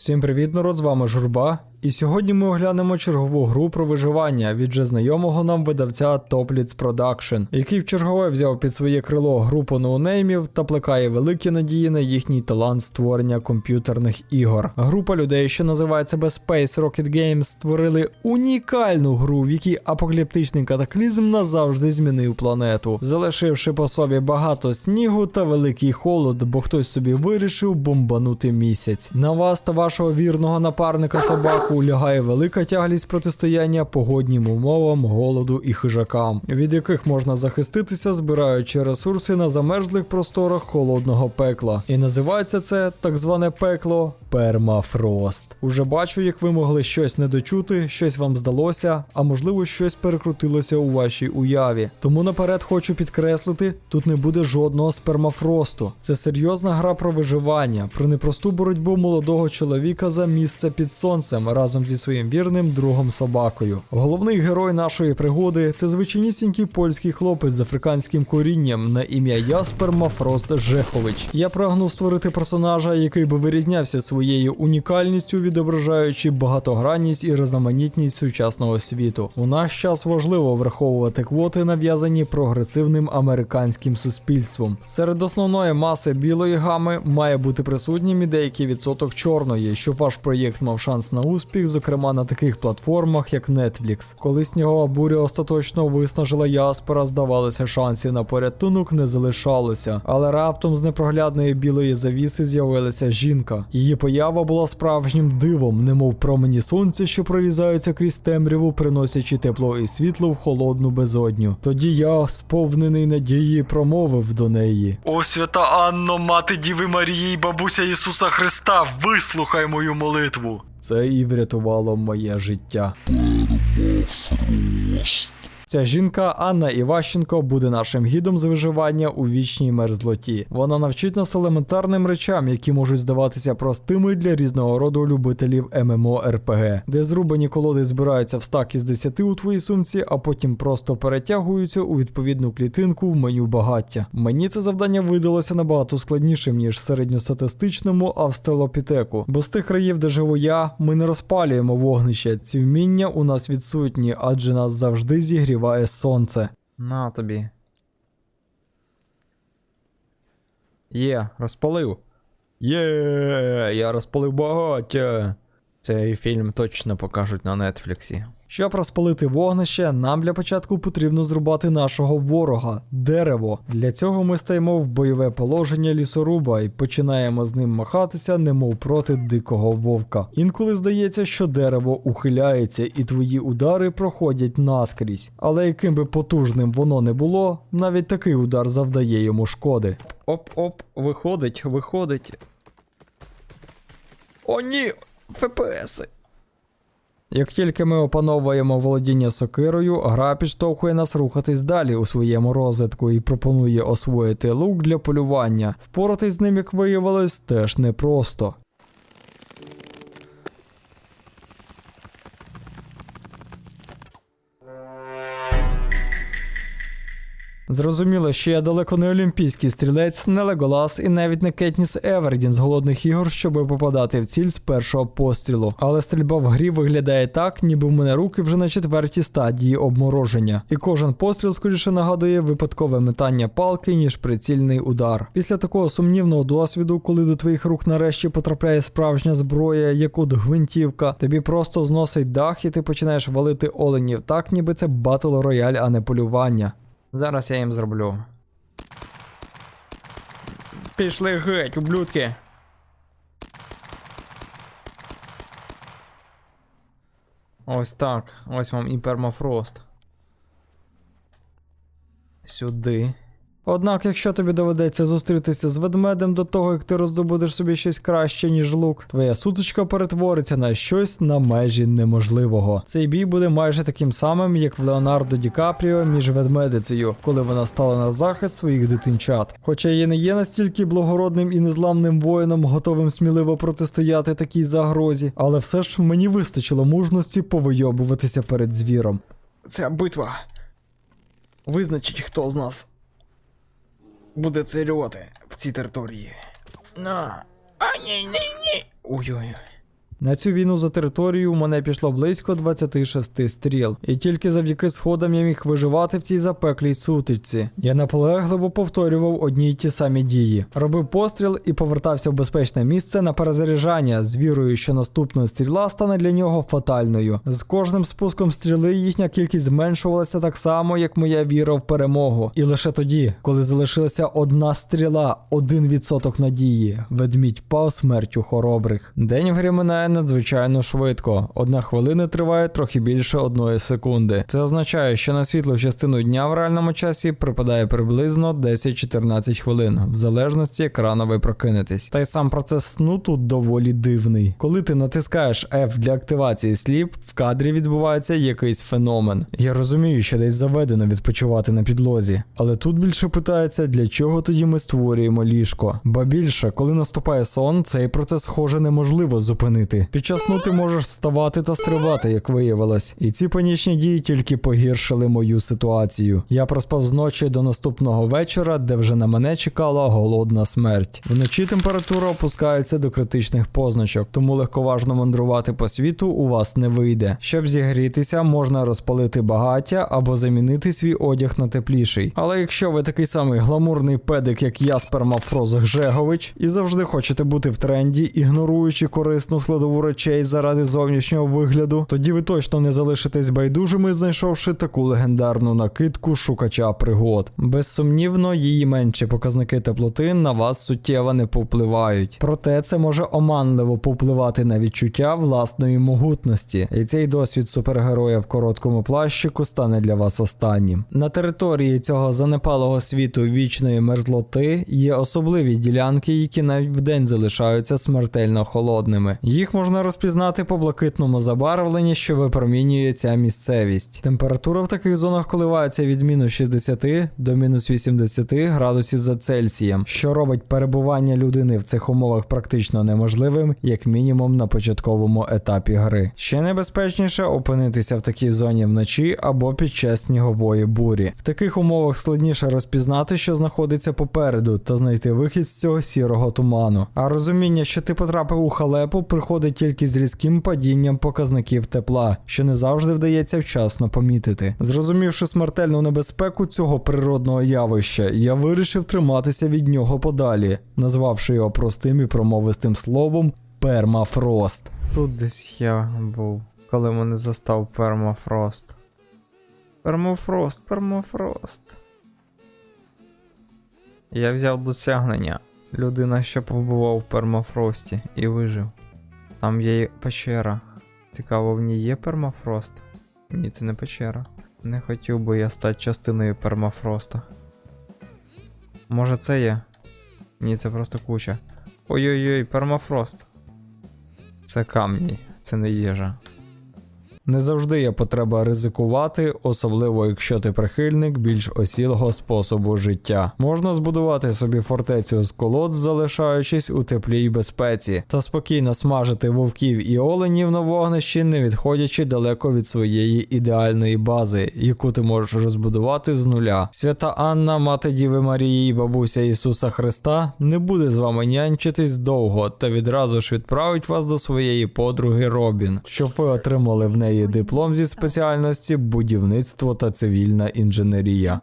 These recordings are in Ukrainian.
Всім привіт, народ, з вами Журба. І сьогодні ми оглянемо чергову гру про виживання від вже знайомого нам видавця Toplitz Production, який в чергове взяв під своє крило групу ноунеймів та плекає великі надії на їхній талант створення комп'ютерних ігор. Група людей, що називає себе Space Rocket Games, створили унікальну гру, в якій апокаліптичний катаклізм назавжди змінив планету, залишивши по собі багато снігу та великий холод, бо хтось собі вирішив бомбанути місяць. На вас та вашого вірного напарника собаку лягає велика тяглість протистояння погоднім умовам, голоду і хижакам, від яких можна захиститися, збираючи ресурси на замерзлих просторах холодного пекла. І називається це так зване пекло пермафрост. Уже бачу, як ви могли щось не дочути, щось вам здалося, а можливо щось перекрутилося у вашій уяві. Тому наперед хочу підкреслити, тут не буде жодного спермафросту. Це серйозна гра про виживання, про непросту боротьбу молодого чоловіка за місце під сонцем разом зі своїм вірним другом собакою. Головний герой нашої пригоди це звичайнісінький польський хлопець з африканським корінням на ім'я Яспер Мафрост Жехович. Я прагнув створити персонажа, який би вирізнявся своєю унікальністю, відображаючи багатогранність і різноманітність сучасного світу. У наш час важливо враховувати квоти, нав'язані прогресивним американським суспільством. Серед основної маси білої гами має бути присутнім і деякий відсоток чорної, щоб ваш проєкт мав шанс на успіх, зокрема на таких платформах, як Netflix. Коли снігова буря остаточно виснажила Яспера, здавалося, шансів на порятунок не залишалося. Але раптом з непроглядної білої завіси з'явилася жінка. Її поява була справжнім дивом, немов промені сонця, що прорізаються крізь темряву, приносячи тепло і світло в холодну безодню. Тоді я, сповнений надії, промовив до неї: О, свята Анно, мати Діви Марії, бабуся Ісуса Христа, вислухай мою молитву. Це і врятувало моє життя. Ця жінка Анна Іващенко буде нашим гідом з виживання у вічній мерзлоті. Вона навчить нас елементарним речам, які можуть здаватися простими для різного роду любителів ММО-РПГ, де зрубані колоди збираються в стак із 10 у твоїй сумці, а потім просто перетягуються у відповідну клітинку в меню багаття. Мені це завдання видалося набагато складнішим ніж середньостатистичному австралопітеку, бо з тих країв, де живу я, ми не розпалюємо вогнище. Ці вміння у нас відсутні, адже нас завжди зігріває сонце. На тобі. Є, розпалив. Є, я розпалив багаття. Цей фільм точно покажуть на нетфліксі. Щоб розпалити вогнище, нам для початку потрібно зрубати нашого ворога дерево. Для цього ми стаємо в бойове положення лісоруба і починаємо з ним махатися, немов проти дикого вовка. Інколи здається, що дерево ухиляється, і твої удари проходять наскрізь. Але яким би потужним воно не було, навіть такий удар завдає йому шкоди. Оп-оп, виходить, виходить. О, ні! ФПСи. Як тільки ми опановуємо володіння сокирою, гра підштовхує нас рухатись далі у своєму розвитку і пропонує освоїти лук для полювання. Впоратись з ним, як виявилось, теж непросто. Зрозуміло, що я далеко не олімпійський стрілець, не Леголас і навіть не Кетніс Евердін з голодних ігор, щоб попадати в ціль з першого пострілу. Але стрільба в грі виглядає так, ніби в мене руки вже на четвертій стадії обмороження. І кожен постріл скоріше нагадує випадкове метання палки, ніж прицільний удар. Після такого сумнівного досвіду, коли до твоїх рук нарешті потрапляє справжня зброя, як от гвинтівка, тобі просто зносить дах, і ти починаєш валити оленів, так ніби це батл рояль, а не полювання. Зараз я їм зроблю. Пішли геть, ублюдки. Ось так. Ось вам і пермафрост. Сюди. Однак, якщо тобі доведеться зустрітися з ведмедем до того, як ти роздобудеш собі щось краще, ніж лук, твоя сутичка перетвориться на щось на межі неможливого. Цей бій буде майже таким самим, як в Леонардо Ді Капріо між ведмедицею, коли вона стала на захист своїх дитинчат. Хоча я не є настільки благородним і незламним воїном, готовим сміливо протистояти такій загрозі, але все ж мені вистачило мужності повийобуватися перед звіром. Ця битва визначить, хто з нас буде царювати в цій території. На. А ні, ні, ні. Ой-ой. На цю війну за територію у мене пішло близько 26 стріл, і тільки завдяки сходам я міг виживати в цій запеклій сутичці. Я наполегливо повторював одні й ті самі дії, робив постріл і повертався в безпечне місце на перезаряджання з вірою, що наступна стріла стане для нього фатальною. З кожним спуском стріли їхня кількість зменшувалася так само, як моя віра в перемогу. І лише тоді, коли залишилася одна стріла, один відсоток надії, ведмідь пав смертю хоробрих. День в грі минає надзвичайно швидко. Одна хвилина триває трохи більше одної секунди. Це означає, що на світлу частину дня в реальному часі припадає приблизно 10-14 хвилин, в залежності як рано ви прокинетесь. Та й сам процес сну тут доволі дивний. Коли ти натискаєш F для активації сліп, в кадрі відбувається якийсь феномен. Я розумію, що десь заведено відпочивати на підлозі, але тут більше питається, для чого тоді ми створюємо ліжко. Ба більше, коли наступає сон, цей процес схоже неможливо зупинити. Під час сну ти можеш вставати та стрибати, як виявилось. І ці панічні дії тільки погіршили мою ситуацію. Я проспав з ночі до наступного вечора, де вже на мене чекала голодна смерть. Вночі температура опускається до критичних позначок, тому легковажно мандрувати по світу у вас не вийде. Щоб зігрітися, можна розпалити багаття або замінити свій одяг на тепліший. Але якщо ви такий самий гламурний педик, як Яспер Мафроз Гжегович, і завжди хочете бути в тренді, ігноруючи корисну складову речей заради зовнішнього вигляду, тоді ви точно не залишитесь байдужими, знайшовши таку легендарну накидку шукача пригод. Безсумнівно, її менші показники теплоти на вас суттєво не повпливають. Проте це може оманливо повпливати на відчуття власної могутності, і цей досвід супергероя в короткому плащику стане для вас останнім. На території цього занепалого світу вічної мерзлоти є особливі ділянки, які навіть вдень залишаються смертельно холодними. Їх можна розпізнати по блакитному забарвленні, що випромінює ця місцевість. Температура в таких зонах коливається від мінус 60 до мінус 80 градусів за Цельсієм, що робить перебування людини в цих умовах практично неможливим, як мінімум на початковому етапі гри. Ще небезпечніше опинитися в такій зоні вночі або під час снігової бурі. В таких умовах складніше розпізнати, що знаходиться попереду, та знайти вихід з цього сірого туману. А розуміння, що ти потрапив у халепу, приходить тільки з різким падінням показників тепла, що не завжди вдається вчасно помітити. Зрозумівши смертельну небезпеку цього природного явища, я вирішив триматися від нього подалі, назвавши його простим і промовистим словом пермафрост. Тут десь я був, коли мене застав пермафрост. Пермафрост, пермафрост. Я взяв досягнення. Людина, що побував в пермафрості і вижив. Там є печера. Цікаво, в ній є пермафрост? Ні, це не печера. Не хотів би я стати частиною пермафроста. Може це є? Ні, це просто куча. Ой-ой-ой, пермафрост. Це камні, це не їжа. Не завжди є потреба ризикувати, особливо якщо ти прихильник більш осілого способу життя. Можна збудувати собі фортецю з колод, залишаючись у теплій безпеці, та спокійно смажити вовків і оленів на вогнищі, не відходячи далеко від своєї ідеальної бази, яку ти можеш розбудувати з нуля. Свята Анна, мати Діви Марії і бабуся Ісуса Христа, не буде з вами нянчитись довго та відразу ж відправить вас до своєї подруги Робін, щоб ви отримали в неї диплом зі спеціальності будівництво та цивільна інженерія.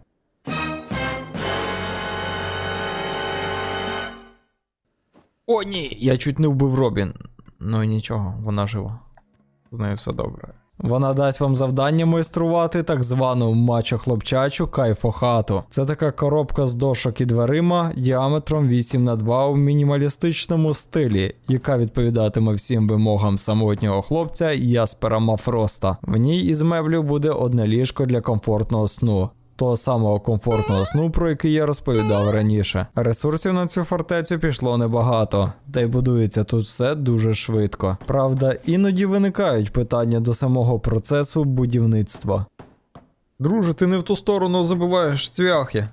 О, ні! Я чуть не вбив Робін. Ну нічого, вона жива. З нею все добре. Вона дасть вам завдання майструвати так звану мачо-хлопчачу кайфохату. Це така коробка з дошок і дверима діаметром 8 на 2 в мінімалістичному стилі, яка відповідатиме всім вимогам самотнього хлопця Яспера Мафроста. В ній із меблів буде одне ліжко для комфортного сну. Того самого комфортного сну, про який я розповідав раніше. Ресурсів на цю фортецю пішло небагато, та й будується тут все дуже швидко. Правда, іноді виникають питання до самого процесу будівництва. Друже, ти не в ту сторону забиваєш цвяхи.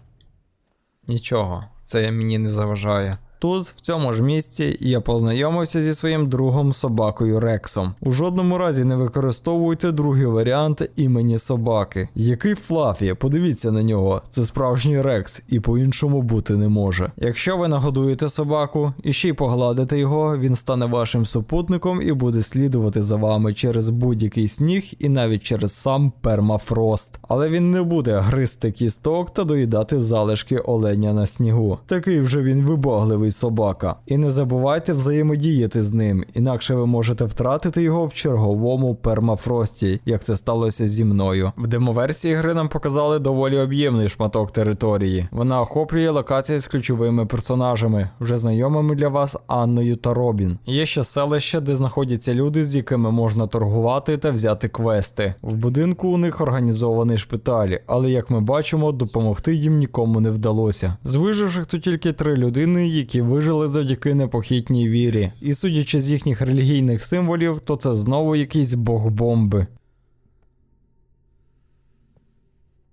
Нічого, це мені не заважає. Тут, в цьому ж місці, я познайомився зі своїм другом собакою Рексом. У жодному разі не використовуйте другий варіант імені собаки. Який Флафі, подивіться на нього, це справжній Рекс, і по-іншому бути не може. Якщо ви нагодуєте собаку і ще й погладите його, він стане вашим супутником і буде слідувати за вами через будь-який сніг і навіть через сам пермафрост. Але він не буде гризти кісток та доїдати залишки оленя на снігу. Такий вже він вибагливий собака. І не забувайте взаємодіяти з ним, інакше ви можете втратити його в черговому пермафрості, як це сталося зі мною. В демоверсії гри нам показали доволі об'ємний шматок території. Вона охоплює локації з ключовими персонажами, вже знайомими для вас Анною та Робін. Є ще селище, де знаходяться люди, з якими можна торгувати та взяти квести. В будинку у них організований шпиталь, але як ми бачимо, допомогти їм нікому не вдалося. З виживших тут тільки три людини, які вижили завдяки непохитній вірі. І судячи з їхніх релігійних символів, то це знову якийсь бог бомби.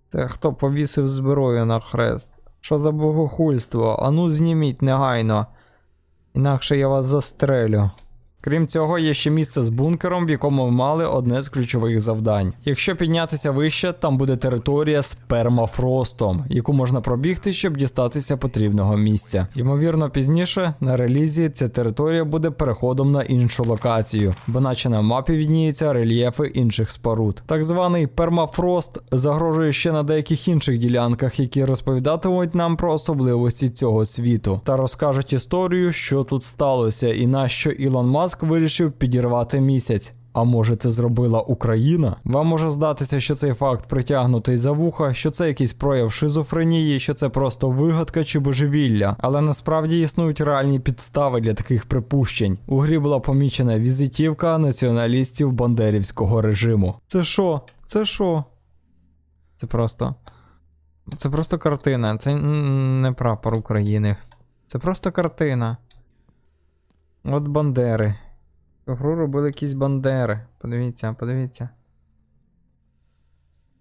Це хто повісив зброю на хрест? Що за богохульство? Ану зніміть негайно. Інакше я вас застрелю. Крім цього, є ще місце з бункером, в якому ми мали одне з ключових завдань. Якщо піднятися вище, там буде територія з пермафростом, яку можна пробігти, щоб дістатися потрібного місця. Ймовірно, пізніше на релізі ця територія буде переходом на іншу локацію, бо наче на мапі відніються рельєфи інших споруд. Так званий пермафрост загрожує ще на деяких інших ділянках, які розповідатимуть нам про особливості цього світу та розкажуть історію, що тут сталося, і на що Ілон Маск вирішив підірвати місяць. А може це зробила Україна? Вам може здатися, що цей факт притягнутий за вуха, що це якийсь прояв шизофренії, що це просто вигадка чи божевілля. Але насправді існують реальні підстави для таких припущень. У грі була помічена візитівка націоналістів бандерівського режиму. Це що? Це що? Це просто. Це просто картина. Це не прапор України. Це просто картина. От бандери. Гру робили якісь бандери. Подивіться, подивіться.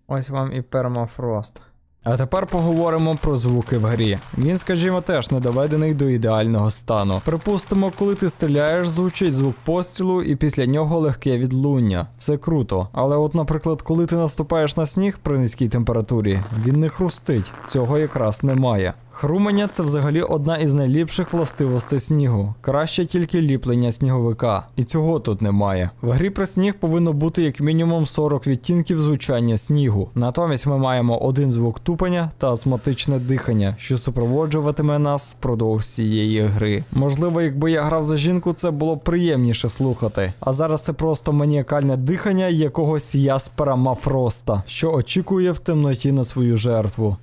Ось вам і пермафрост. А тепер поговоримо про звуки в грі. Він, скажімо, теж не доведений до ідеального стану. Припустимо, коли ти стріляєш, звучить звук пострілу, і після нього легке відлуння. Це круто. Але, от, наприклад, коли ти наступаєш на сніг при низькій температурі, він не хрустить. Цього якраз немає. Хрумання це взагалі одна із найліпших властивостей снігу. Краще тільки ліплення сніговика. І цього тут немає. В грі про сніг повинно бути як мінімум 40 відтінків звучання снігу. Натомість ми маємо один звук тупання та астматичне дихання, що супроводжуватиме нас впродовж всієї гри. Можливо, якби я грав за жінку, це було б приємніше слухати. А зараз це просто маніакальне дихання якогось яспера Мафроста, що очікує в темноті на свою жертву.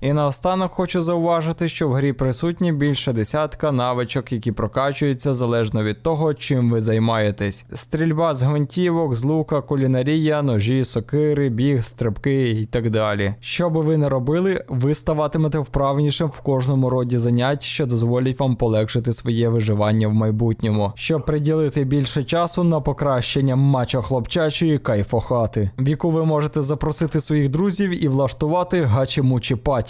І наостанок хочу зауважити, що в грі присутні більше десятка навичок, які прокачуються залежно від того, чим ви займаєтесь. Стрільба з гвинтівок, з лука, кулінарія, ножі, сокири, біг, стрибки і так далі. Що би ви не робили, ви ставатимете вправнішим в кожному роді занять, що дозволять вам полегшити своє виживання в майбутньому, щоб приділити більше часу на покращення мачо хлопчачої кайфохати, в яку ви можете запросити своїх друзів і влаштувати гачі-мучі паті.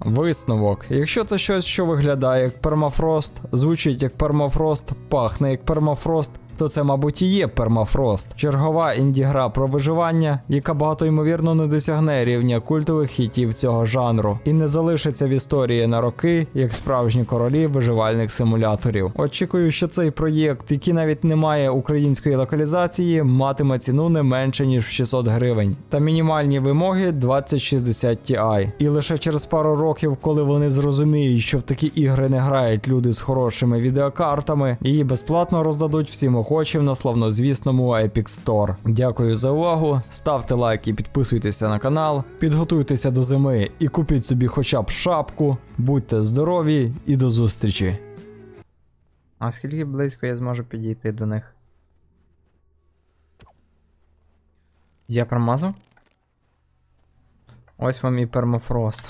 Висновок. Якщо це щось, що виглядає як пермафрост, звучить як пермафрост, пахне як пермафрост, то це, мабуть, і є пермафрост. Чергова інді-гра про виживання, яка багато ймовірно не досягне рівня культових хітів цього жанру, і не залишиться в історії на роки, як справжні королі виживальних симуляторів. Очікую, що цей проєкт, який навіть не має української локалізації, матиме ціну не менше ніж в 600 гривень, та мінімальні вимоги 2060 Ti. І лише через пару років, коли вони зрозуміють, що в такі ігри не грають люди з хорошими відеокартами, її безплатно роздадуть всім охочим на славнозвісному Epic Store. Дякую за увагу. Ставте лайк і підписуйтеся на канал, підготуйтеся до зими і купіть собі хоча б шапку. Будьте здорові і до зустрічі. А скільки близько я зможу підійти до них? Я промазав? Ось вам і пермафрост.